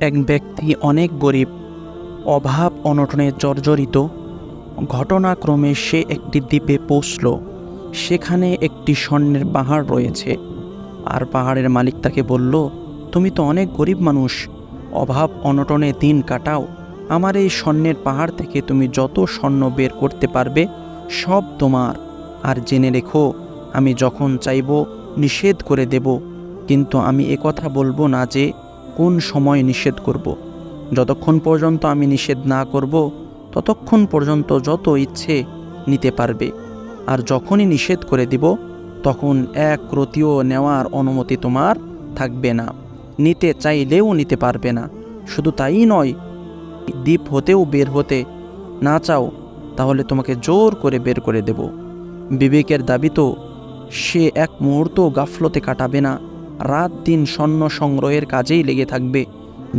এক ব্যক্তি অনেক গরিব, অভাব অনটনে জর্জরিত। ঘটনাক্রমে সে একটি দ্বীপে পৌঁছল। সেখানে একটি স্বর্ণের পাহাড় রয়েছে। আর পাহাড়ের মালিক তাকে বলল, তুমি তো অনেক গরিব মানুষ। অভাব অনটনে দিন কাটাও। আমার এই স্বর্ণের পাহাড় থেকে তুমি যত স্বর্ণ বের করতে পারবে, সব তোমার। আর জেনে রেখো, আমি যখন চাইব নিষেধ করে দেব। কিন্তু আমি কথা বলব না যে কোন সময় নিষেধ করব। যতক্ষণ পর্যন্ত আমি নিষেধ না করব, ততক্ষণ পর্যন্ত যত ইচ্ছে নিতে পারবে। আর যখনই নিষেধ করে দিব, তখন এক রতিও নেওয়ার অনুমতি তোমার থাকবে না। নিতে চাইলেও নিতে পারবে না। শুধু তাই নয়, দ্বীপ হতেও বের হতে না চাও, তাহলে তোমাকে জোর করে বের করে দেব। বিবেকের দাবি তো, সে এক মুহূর্ত গাফলতে কাটাবে না। রাত দিন স্বর্ণ সংগ্রহের কাজেই লেগে থাকবে।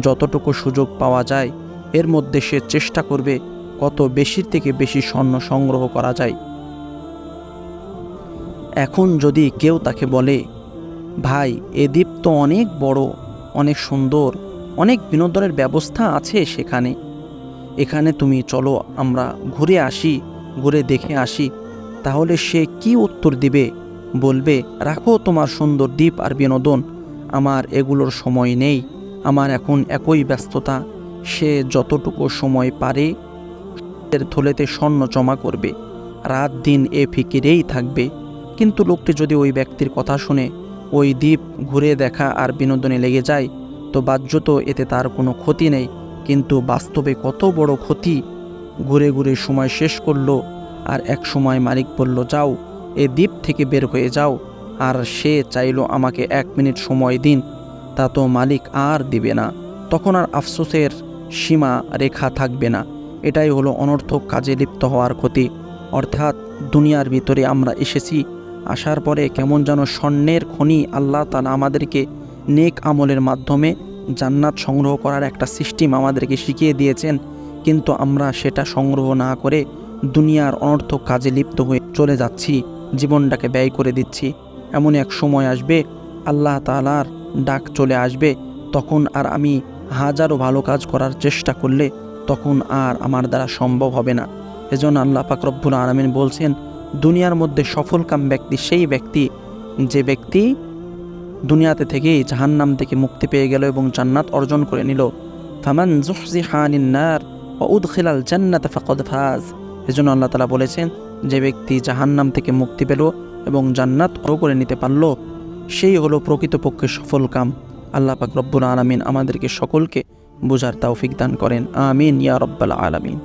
যতটুকু সুযোগ পাওয়া যায়, এর মধ্যে সে চেষ্টা করবে কত বেশির থেকে বেশি স্বর্ণ সংগ্রহ করা যায়। এখন যদি কেউ তাকে বলে, ভাই, এ দ্বীপ তো অনেক বড়, অনেক সুন্দর, অনেক বিনোদনের ব্যবস্থা আছে সেখানে। এখানে তুমি চলো, আমরা ঘুরে আসি, ঘুরে দেখে আসি। তাহলে সে কি উত্তর দিবে? বলবে, রাখো তোমার সুন্দর দ্বীপ আর বিনোদন। আমার এগুলোর সময় নেই। আমার এখন একই ব্যস্ততা। সে যতটুকু সময় পারে, এর থলেতে স্বর্ণ জমা করবে। রাত দিন এ ফিকিরেই থাকবে। কিন্তু লোকটি যদি ওই ব্যক্তির কথা শুনে, ওই দ্বীপ ঘুরে দেখা আর বিনোদনে লেগে যায়, তো বাহ্যত এতে তার কোনো ক্ষতি নেই। কিন্তু বাস্তবে কত বড় ক্ষতি। ঘুরে ঘুরে সময় শেষ করল, আর এক সময় মালিক বলল, যাও এ দ্বীপ থেকে বের হয়ে যাও, আর সে চাইলো আমাকে এক মিনিট সময় দিন, তা তো মালিক আর দিবে না। তখন আর আফসোসের সীমা রেখা থাকবে না। এটাই হলো অনর্থক কাজে লিপ্ত হওয়ার ক্ষতি। অর্থাৎ দুনিয়ার ভিতরে আমরা এসেছি, আসার পরে কেমন যেন স্বর্ণের খনি আল্লাহ তালা আমাদেরকে নেক আমলের মাধ্যমে জান্নাত সংগ্রহ করার একটা সিস্টেম আমাদেরকে শিখিয়ে দিয়েছেন, কিন্তু আমরা সেটা সংগ্রহ না করে দুনিয়ার অনর্থক কাজে লিপ্ত হয়ে চলে যাচ্ছি। জীবনটাকে ব্যয় করে দিচ্ছি। এমন এক সময় আসবে, আল্লাহ তালার ডাক চলে আসবে, তখন আর আমি হাজারো ভালো কাজ করার চেষ্টা করলে তখন আর আমার দ্বারা সম্ভব হবে না। এজন্য আল্লাহ পাকরব্বুল আলমিন বলছেন, দুনিয়ার মধ্যে সফলকাম ব্যক্তি সেই ব্যক্তি যে ব্যক্তি দুনিয়াতে থেকেই জাহান্নাম থেকে মুক্তি পেয়ে গেল এবং জান্নাত অর্জন করে নিল। ফামান জুহজি হানিন্নার ও উদখিলাল জান্নাত ফাকদ ফাজ। এজন্য আল্লাহ তালা বলেছেন যে ব্যক্তি জাহান্নাম থেকে মুক্তি পেল এবং জান্নাত অ করে নিতে পারল, সেই হলো প্রকৃতপক্ষে সফল কাম। আল্লাহ পাক রব্বুল আলমিন আমাদেরকে সকলকে বোঝার তৌফিক দান করেন। আমিন, ইয়া রব্বাল আলমিন।